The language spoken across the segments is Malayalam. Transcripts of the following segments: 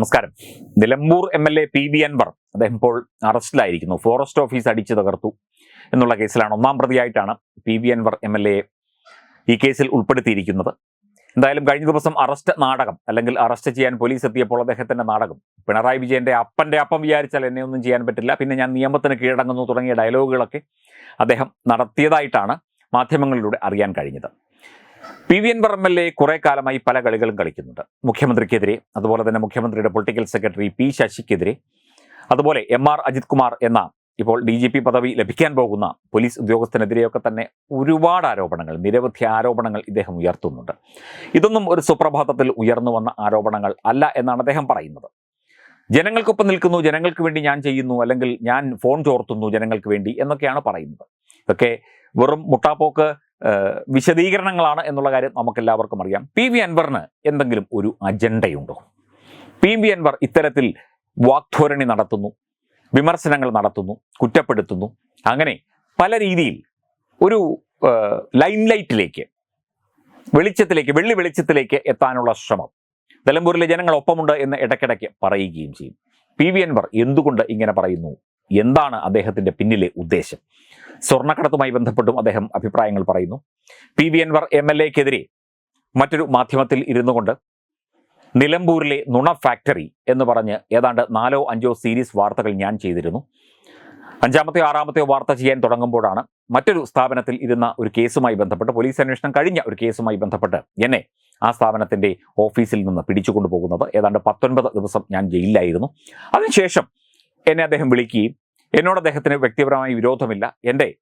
നമസ്കാരം. Nilambur M L A P B Anvar അദ്ദേഹം ഇപ്പോൾ അറസ്റ്റിലായിരിക്കുന്നു. ഫോറസ്റ്റ് ഓഫീസ് അടിച്ചു തകർത്തു എന്നുള്ള കേസിലാണ് ഒന്നാം പ്രതിയായിട്ടാണ് P B Anvar M L A ഈ കേസിൽ ഉൾപ്പെടുത്തിയിരിക്കുന്നത്. എന്തായാലും കഴിഞ്ഞ ദിവസം അറസ്റ്റ് നാടകം അല്ലെങ്കിൽ അറസ്റ്റ് ചെയ്യാൻ പോലീസ് എത്തിയപ്പോൾ അദ്ദേഹത്തിന്റെ നാടകം. പിണറായി വിജയന്റെ അപ്പന്റെ അപ്പം വിചാരിച്ചാൽ എന്നെ ഒന്നും ചെയ്യാൻ പറ്റില്ല. പിന്നെ ഞാൻ നിയമത്തിന് കീഴടങ്ങുന്നു തുടങ്ങിയ ഡയലോഗുകളൊക്കെ അദ്ദേഹം നടത്തിയതായിട്ടാണ് മാധ്യമങ്ങളിലൂടെ അറിയാൻ കഴിഞ്ഞത്. P V Anvar M L A കുറെ കാലമായി പല കളികളും കളിക്കുന്നുണ്ട്. മുഖ്യമന്ത്രിക്കെതിരെ അതുപോലെ തന്നെ മുഖ്യമന്ത്രിയുടെ പൊളിറ്റിക്കൽ സെക്രട്ടറി പി ശശിക്കെതിരെ അതുപോലെ എം ആർ അജിത് കുമാർ എന്ന ഇപ്പോൾ ഡി ജി പി പദവി ലഭിക്കാൻ പോകുന്ന പോലീസ് ഉദ്യോഗസ്ഥനെതിരെയൊക്കെ തന്നെ ഒരുപാട് ആരോപണങ്ങൾ നിരവധി ആരോപണങ്ങൾ ഇദ്ദേഹം ഉയർത്തുന്നുണ്ട്. ഇതൊന്നും ഒരു സുപ്രഭാതത്തിൽ ഉയർന്നു വന്ന ആരോപണങ്ങൾ അല്ല എന്നാണ് അദ്ദേഹം പറയുന്നത്. ജനങ്ങൾക്കൊപ്പം നിൽക്കുന്നു ജനങ്ങൾക്ക് വേണ്ടി ഞാൻ ചെയ്യുന്നു അല്ലെങ്കിൽ ഞാൻ ഫോൺ ചോർത്തുന്നു ജനങ്ങൾക്ക് വേണ്ടി എന്നൊക്കെയാണ് പറയുന്നത്. ഇതൊക്കെ വെറും മുട്ടാപ്പോക്ക് വിശദീകരണങ്ങളാണ് എന്നുള്ള കാര്യം നമുക്കെല്ലാവർക്കും അറിയാം. പി വി അൻവറിന് എന്തെങ്കിലും ഒരു അജണ്ടയുണ്ടോ? പി വി അൻവർ ഇത്തരത്തിൽ വാക്ധോരണി നടത്തുന്നു വിമർശനങ്ങൾ നടത്തുന്നു കുറ്റപ്പെടുത്തുന്നു. അങ്ങനെ പല രീതിയിൽ ഒരു ലൈം ലൈറ്റിലേക്ക് വെളിച്ചത്തിലേക്ക് വെള്ളി വെളിച്ചത്തിലേക്ക് എത്താനുള്ള ശ്രമം. നിലമ്പൂരിലെ ജനങ്ങൾ ഒപ്പമുണ്ട് എന്ന് ഇടയ്ക്കിടയ്ക്ക് പറയുകയും ചെയ്യും. പി വി അൻവർ എന്തുകൊണ്ട് ഇങ്ങനെ പറയുന്നു? എന്താണ് അദ്ദേഹത്തിന്റെ പിന്നിലെ ഉദ്ദേശം? സ്വർണക്കടത്തുമായി ബന്ധപ്പെട്ടും അദ്ദേഹം അഭിപ്രായങ്ങൾ പറയുന്നു. P. V. Anvar M L എക്കെതിരെ മറ്റൊരു മാധ്യമത്തിൽ ഇരുന്നു കൊണ്ട് നിലമ്പൂരിലെ നുണ ഫാക്ടറി എന്ന് പറഞ്ഞ് ഏതാണ്ട് നാലോ അഞ്ചോ സീരീസ് വാർത്തകൾ ഞാൻ ചെയ്തിരുന്നു. അഞ്ചാമത്തെയോ ആറാമത്തെയോ വാർത്ത ചെയ്യാൻ തുടങ്ങുമ്പോഴാണ് മറ്റൊരു സ്ഥാപനത്തിൽ ഇരുന്ന ഒരു കേസുമായി ബന്ധപ്പെട്ട് പോലീസ് അന്വേഷണം കഴിഞ്ഞ ഒരു കേസുമായി ബന്ധപ്പെട്ട് എന്നെ ആ സ്ഥാപനത്തിന്റെ ഓഫീസിൽ നിന്ന് പിടിച്ചു കൊണ്ടുപോകുന്നത് ഏതാണ്ട് പത്തൊൻപത് ദിവസം ഞാൻ ജയിലിലായിരുന്നു. അതിനുശേഷം എന്നെ അദ്ദേഹം വിളിക്കുകയും എന്നോട് അദ്ദേഹത്തിന് വ്യക്തിപരമായി വിരോധമില്ല. എന്റെ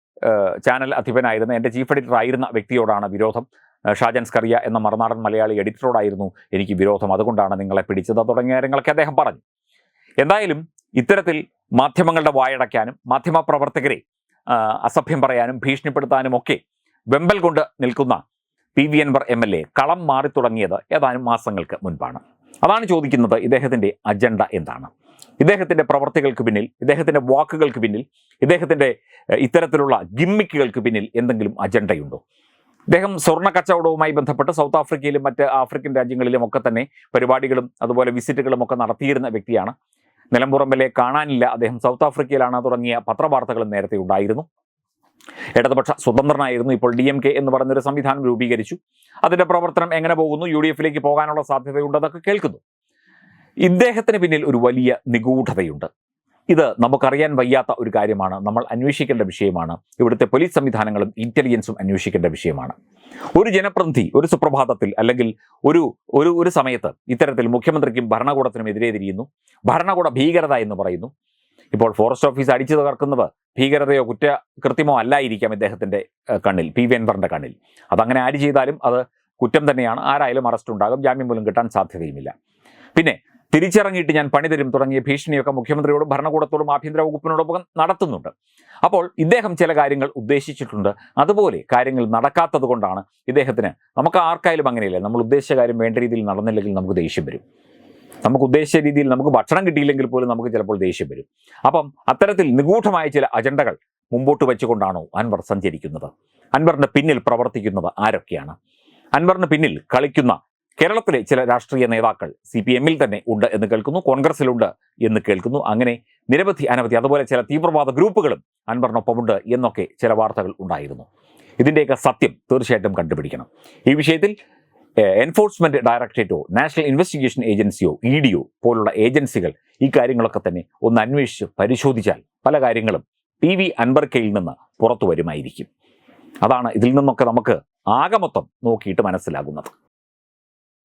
ചാനൽ അധിപനായിരുന്ന എന്റെ ചീഫ് എഡിറ്റർ ആയിരുന്ന വ്യക്തിയോടാണ് വിരോധം. ഷാജൻ സ്കറിയ എന്ന മറുനാടൻ മലയാളി എഡിറ്ററോടായിരുന്നു എനിക്ക് വിരോധം. അതുകൊണ്ടാണ് നിങ്ങളെ പിടിച്ചത് തുടങ്ങിയ കാര്യങ്ങളൊക്കെ അദ്ദേഹം പറഞ്ഞു. എന്തായാലും ഇത്തരത്തിൽ മാധ്യമങ്ങളുടെ വായടയ്ക്കാനും മാധ്യമപ്രവർത്തകരെ അസഭ്യം പറയാനും ഭീഷണിപ്പെടുത്താനും ഒക്കെ വെമ്പൽ കൊണ്ട് നിൽക്കുന്ന P. V. Anvar M L A കളം മാറി തുടങ്ങിയത് ഏതാനും മാസങ്ങൾക്ക് മുൻപാണ്. അതാണ് ചോദിക്കുന്നത് ഇദ്ദേഹത്തിന്റെ അജണ്ട എന്താണ്? ഇദ്ദേഹത്തിന്റെ പ്രവർത്തികൾക്ക് പിന്നിൽ ഇദ്ദേഹത്തിന്റെ വാക്കുകൾക്ക് പിന്നിൽ ഇദ്ദേഹത്തിന്റെ ഇത്തരത്തിലുള്ള ഗിമ്മിക്കുകൾക്ക് പിന്നിൽ എന്തെങ്കിലും അജണ്ടയുണ്ടോ? ഇദ്ദേഹം സ്വർണ കച്ചവടവുമായി ബന്ധപ്പെട്ട് സൗത്ത് ആഫ്രിക്കയിലും മറ്റ് ആഫ്രിക്കൻ രാജ്യങ്ങളിലും ഒക്കെ തന്നെ പരിപാടികളും അതുപോലെ വിസിറ്റുകളും ഒക്കെ നടത്തിയിരുന്ന വ്യക്തിയാണ്. നിലമ്പുറമ്പിലെ കാണാനില്ല. അദ്ദേഹം സൗത്ത് ആഫ്രിക്കയിലാണ് തുടങ്ങിയ പത്രവാർത്തകളും നേരത്തെ ഉണ്ടായിരുന്നു. ഇടതുപക്ഷ സ്വതന്ത്രനായിരുന്നു. ഇപ്പോൾ ഡി എം കെ എന്ന് പറഞ്ഞൊരു സംവിധാനം രൂപീകരിച്ചു. അതിന്റെ പ്രവർത്തനം എങ്ങനെ പോകുന്നു? യു ഡി എഫിലേക്ക് പോകാനുള്ള സാധ്യതയുണ്ടെന്നൊക്കെ കേൾക്കുന്നു. ഇദ്ദേഹത്തിന് പിന്നിൽ ഒരു വലിയ നിഗൂഢതയുണ്ട്. ഇത് നമുക്കറിയാൻ വയ്യാത്ത ഒരു കാര്യമാണ്. നമ്മൾ അന്വേഷിക്കേണ്ട വിഷയമാണ്. ഇവിടുത്തെ പോലീസ് സംവിധാനങ്ങളും ഇന്റലിജൻസും അന്വേഷിക്കേണ്ട വിഷയമാണ്. ഒരു ജനപ്രതിനിധി ഒരു സുപ്രഭാതത്തിൽ അല്ലെങ്കിൽ ഒരു ഒരു ഒരു സമയത്ത് ഇത്തരത്തിൽ മുഖ്യമന്ത്രിക്കും ഭരണകൂടത്തിനും എതിരെ തിരിയുന്നു. ഭരണകൂട ഭീകരത എന്ന് പറയുന്നു. ഇപ്പോൾ ഫോറസ്റ്റ് ഓഫീസ് അടിച്ചു തകർക്കുന്നത് ഭീകരതയോ കുറ്റകൃത്യമോ അല്ലായിരിക്കാം ഇദ്ദേഹത്തിന്റെ കണ്ണിൽ പി വി അൻവറിന്റെ കണ്ണിൽ. അതങ്ങനെ ആര് ചെയ്താലും അത് കുറ്റം തന്നെയാണ്. ആരായാലും അറസ്റ്റ് ഉണ്ടാകും ജാമ്യം പോലും കിട്ടാൻ സാധ്യതയുമില്ല. പിന്നെ തിരിച്ചിറങ്ങിയിട്ട് ഞാൻ പണി തരും തുടങ്ങിയ ഭീഷണിയൊക്കെ മുഖ്യമന്ത്രിയോടും ഭരണകൂടത്തോടും ആഭ്യന്തര വകുപ്പിനോടൊപ്പം നടത്തുന്നുണ്ട്. അപ്പോൾ ഇദ്ദേഹം ചില കാര്യങ്ങൾ ഉദ്ദേശിച്ചിട്ടുണ്ട്. അതുപോലെ കാര്യങ്ങൾ നടക്കാത്തത് കൊണ്ടാണ് ഇദ്ദേഹത്തിന് നമുക്ക് ആർക്കായാലും അങ്ങനെയല്ലേ? നമ്മൾ ഉദ്ദേശിച്ച കാര്യം വേണ്ട രീതിയിൽ നടന്നില്ലെങ്കിൽ നമുക്ക് ദേഷ്യം വരും. നമുക്ക് ഉദ്ദേശിച്ച രീതിയിൽ നമുക്ക് ഭക്ഷണം കിട്ടിയില്ലെങ്കിൽ പോലും നമുക്ക് ചിലപ്പോൾ ദേഷ്യം വരും. അപ്പം അത്തരത്തിൽ നിഗൂഢമായ ചില അജണ്ടകൾ മുമ്പോട്ട് വെച്ചുകൊണ്ടാണോ അൻവർ സഞ്ചരിക്കുന്നത്? അൻവറിന്റെ പിന്നിൽ പ്രവർത്തിക്കുന്നത് ആരൊക്കെയാണ്? അൻവറിന് പിന്നിൽ കളിക്കുന്ന കേരളത്തിലെ ചില രാഷ്ട്രീയ നേതാക്കൾ സി പി എമ്മിൽ തന്നെ ഉണ്ട് എന്ന് കേൾക്കുന്നു കോൺഗ്രസിലുണ്ട് എന്ന് കേൾക്കുന്നു. അങ്ങനെ നിരവധി അനവധി അതുപോലെ ചില തീവ്രവാദ ഗ്രൂപ്പുകളും അൻവറിനൊപ്പമുണ്ട് എന്നൊക്കെ ചില വാർത്തകൾ ഉണ്ടായിരുന്നു. ഇതിന്റെയൊക്കെ സത്യം തീർച്ചയായിട്ടും കണ്ടുപിടിക്കണം. ഈ വിഷയത്തിൽ എൻഫോഴ്സ്മെന്റ് ഡയറക്ടറേറ്റോ നാഷണൽ ഇൻവെസ്റ്റിഗേഷൻ ഏജൻസിയോ ഇ ഡിയോ പോലുള്ള ഏജൻസികൾ ഈ കാര്യങ്ങളൊക്കെ തന്നെ ഒന്ന് അന്വേഷിച്ച് പരിശോധിച്ചാൽ പല കാര്യങ്ങളും പി വി അൻവർക്കയിൽ നിന്ന് പുറത്തു വരുമായിരിക്കും. അതാണ് ഇതിൽ നിന്നൊക്കെ നമുക്ക് ആകമൊത്തം നോക്കിയിട്ട് മനസ്സിലാകുന്നത്.